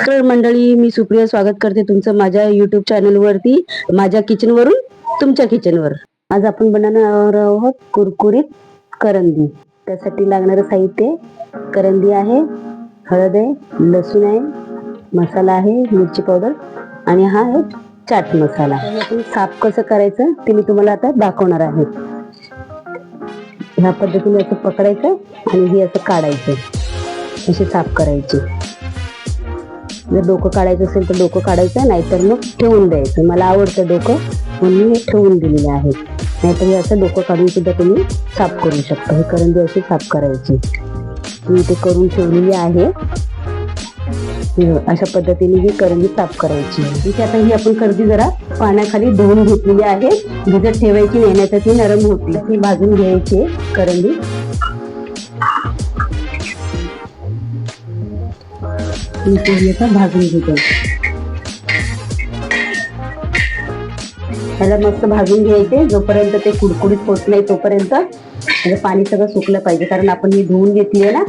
नमस्कार मंडळी मी सुप्रिया स्वागत करते तुमचं माझ्या युट्यूब चॅनल वरती माझ्या किचन वरून तुमच्या किचन वर. आज आपण बनवणार आहोत कुरकुरीत करंदी. त्यासाठी लागणारं साहित्य करंदी आहे हळद आहे लसूण आहे मसाला आहे मिरची पावडर आणि हा आहे चाट मसाला. आपण साफ कसं करायचं ते मी तुम्हाला आता दाखवणार आहे. ह्या पद्धतीने असं पकडायचं आणि हे असं काढायचं. असे साफ करायचे. जर डोकं काढायचं असेल तर डोकं काढायचं नाहीतर मग ठेवून द्यायचं. मला आवडतं डोकं म्हणून मी ठेवून दिलेलं आहे. नाहीतर हे असं डोकं काढून सुद्धा तुम्ही साफ करू शकता. हे करंजी अशी साफ करायची. मी ते करून ठेवलेली आहे. अशा पद्धतीने ही करंजी साफ करायची. इथे आता ही आपण करंजी जरा पाण्याखाली धुवून घेतलेली आहे. भिजत ठेवायची नेण्याचा ती नरम होती. ती भाजून घ्यायची करंदी आता भाजून घेतो त्याला मस्त भाजून घ्यायचे. जोपर्यंत ते कुडकुडीत होत नाही तोपर्यंत त्याचं पाणी सगळं सुकलं पाहिजे. कारण आपण ही धुवून घेतली आहे ना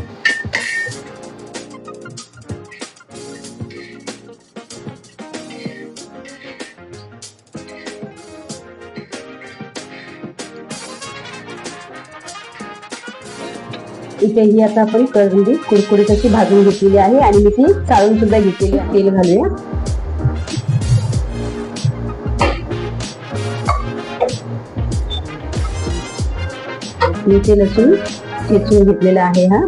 इथे ही आता आपण करंदी कुरकुरीत अशी भाजून घेतलेली आहे आणि मी ती चाळून सुद्धा घेतलेली आहे. तेल घालूया. मी ते लसूण ठेचून घेतलेला आहे हा.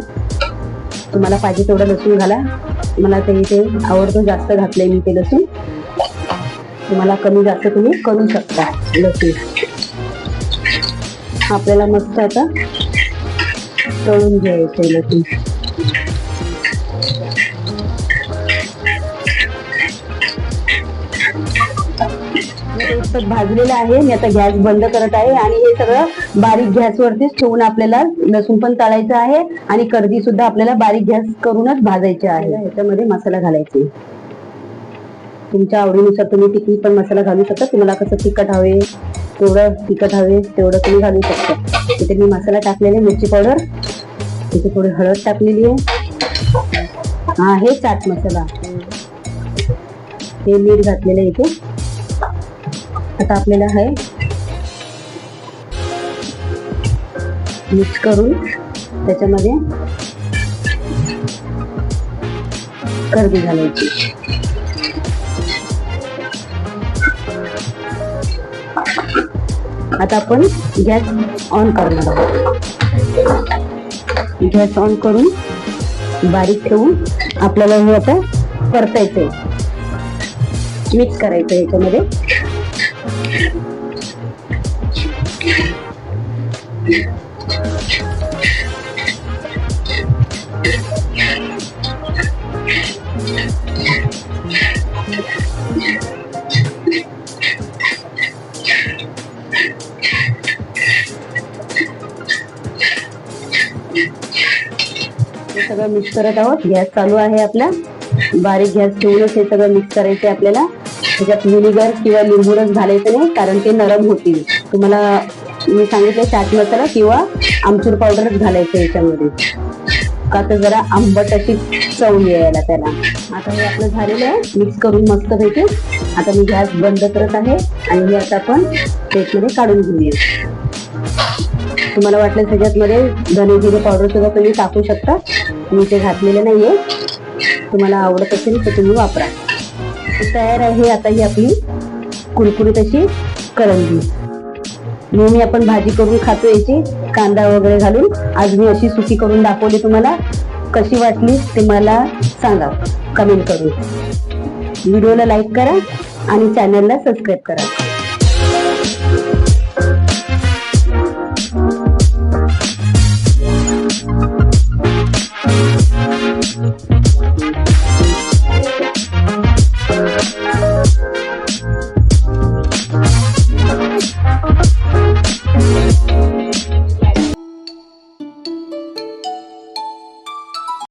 तुम्हाला पाहिजे तेवढं लसूण घाला. मला ते इथे आवडतं जास्त घातलंय मी ते लसूण. तुम्हाला कमी जास्त तुम्ही करू शकता लसूण. आपल्याला मस्त आता तळून घ्यायचे लसूण भाजलेलं आहे. मी आता गॅस बंद करत आहे आणि हे सगळं बारीक गॅस वरतीच ठेवून आपल्याला लसूण पण तळायचं आहे आणि कर्दी सुद्धा आपल्याला बारीक गॅस करूनच भाजायचे आहे. ह्याच्यामध्ये मसाला घालायचे. तुमच्या आवडीनुसार तुम्ही किती पण मसाला घालू शकता. तुम्हाला कसं तिखट हवे तेवढं तिखट हवे तेवढं तुम्ही घालू शकता. इथे मी मसाला टाकलेले मिरची पावडर. इथे थोडी हळद टाकलेली आहे. हा हे चाट मसाला. हे मीठ घातलेलं आहे इथे. आता आपल्याला हे मिक्स करून त्याच्यामध्ये कर्दी घालायची. आता आपण गॅस ऑन करणार आहोत. गॅस ऑन करून बारीक ठेवून आपल्याला हे आता परतायचंय मिक्स करायचं याच्यामध्ये. सगळं मिक्स करत आहोत. गॅस चालू आहे आपला बारीक गॅस ठेवूनच हे सगळं मिक्स करायचं आपल्याला. त्याच्यात विनेगर किंवा लिंबूरच घालायचं नाही कारण ते नरम होतील. तुम्हाला मी सांगितलं चाट मसाला किंवा आमचूर पावडरच घालायचं याच्यामध्ये. का तर जरा आंबट अशी चव यायला त्याला आता हे आपलं झालेलं आहे. मिक्स करून मस्त पैकी. आता मी गॅस बंद करत आहे आणि हे आता आपण प्लेटमध्ये काढून घेऊया. तुम्हाला वाटलं त्याच्यातमध्ये धने जिरे पावडर सुद्धा तुम्ही टाकू शकता. मी ते घातलेलं नाहीये. तुम्हाला आवडत असेल तर तुम्ही वापरा. तयार आहे आता ही आपली कुरकुरीत अशी करंजी. नेहमी आपण भाजी करून खातो याची कांदा वगैरे घालून. आज मी अशी सुकी करून दाखवली तुम्हाला. कशी वाटली ते मला सांगा. कमेंट करून. व्हिडिओला लाईक करा आणि चॅनलला सबस्क्राईब करा.